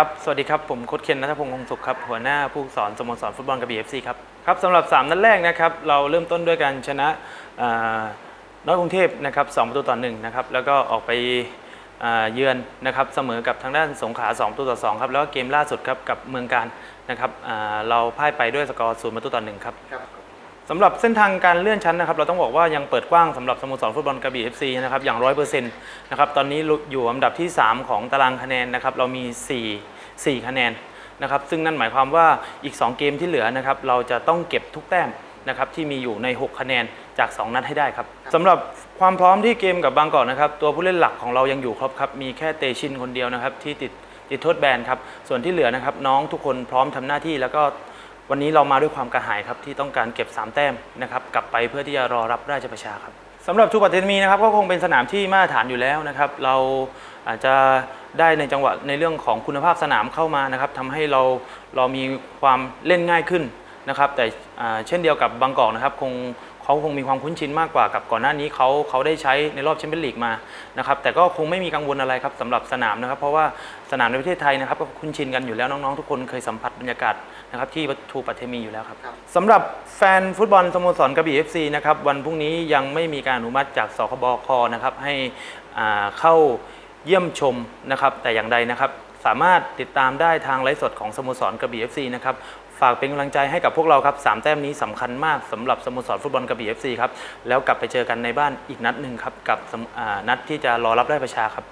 ครับ สวัสดีครับ ผมโค้ชเคนนัทพงศ์คงสุขครับ หัวหน้าผู้ฝึกสอนสโมสรฟุตบอลกระบี่เอฟซีครับครับสำหรับ 3 นัดแรกนะครับ เราเริ่มต้นด้วยการชนะอ่าน้อยกรุงเทพนะครับ2ประตูต่อ1นะครับ แล้วก็ออกไปอ่าเยือนนะครับเสมอกับทางด้านสงขลา2ประตูต่อ2ครับแล้วก็เกมล่าสุดครับกับเมืองการนะครับอ่าเราพ่ายไปด้วยสกอร์0ประตูต่อ1ครับครับสำหรับเส้นทางการเลื่อนชั้นนะครับ เราต้องบอกว่ายังเปิดกว้างสำหรับสโมสรฟุตบอลกระบี่ FC นะครับอย่างร้อยเปอร์เซ็นต์นะครับตอนนี้อยู่อันดับที่ 3 ของตารางคะแนนนะครับเรามี 4 4 คะแนนนะครับซึ่งนั่นหมายความว่าอีก 2 เกมที่เหลือนะครับเราจะต้องเก็บทุกแต้มนะครับที่มีอยู่ใน 6 คะแนนจาก 2 นัดให้ได้ครับสำหรับความพร้อมที่เกมกับบางกอกนะครับตัวผู้เล่นหลักของเรายังอยู่ครบครับมีแค่เตชินคนเดียวนะครับที่ติดติดโทษแบนครับส่วนที่เหลือนะครับน้องทุกคนพร้อมทำหน้าที่ แล้วก็วันนี้เรามาด้วยความกระหายครับที่ต้องการเก็บ 3 แต้มนะครับกลับไปเพื่อที่จะรอรับราชประชาครับสำหรับทูปัตเตมีนะครับก็คงเป็นสนามที่มาตรฐานอยู่แล้วนะครับเราอาจจะ ได้ในจังหวะในเรื่องของคุณภาพสนามเข้ามานะครับทำให้เราเรามีความเล่นง่ายขึ้นนะครับ แต่อ่าเช่นเดียวกับบางกอกนะครับคงเขาคงมีความคุ้นชินมากกว่ากับก่อนหน้านี้เขาเขาได้ใช้ในรอบแชมเปี้ยนลีกมานะครับแต่ก็คงไม่มีกังวลอะไรครับสำหรับสนามนะครับ เพราะว่าสนามในประเทศไทยนะครับก็คุ้นชินกันอยู่แล้วน้องๆทุกคนเคยสัมผัสบรรยากาศนะครับที่ทูปัตเทมีอยู่แล้วครับครับสำหรับแฟนฟุตบอลสโมสรกระบี่ FC นะครับวันพรุ่งนี้ยังไม่มีการอนุมัติจากสคบคนะครับให้อ่าเข้า เยี่ยมชมนะครับ แต่อย่างใดนะครับ สามารถติดตามได้ทางไลฟ์สดของสโมสรกระบี่ FC นะครับฝากเป็นกำลังใจให้กับพวกเราครับสามแต้มนี้สำคัญมากสำหรับสโมสรฟุตบอลกระบี่ FC ครับแล้วกลับไปเจอกันในบ้านอีกนัดหนึ่งครับกับสโมอ่านัดที่จะรอรับได้ประชาครับ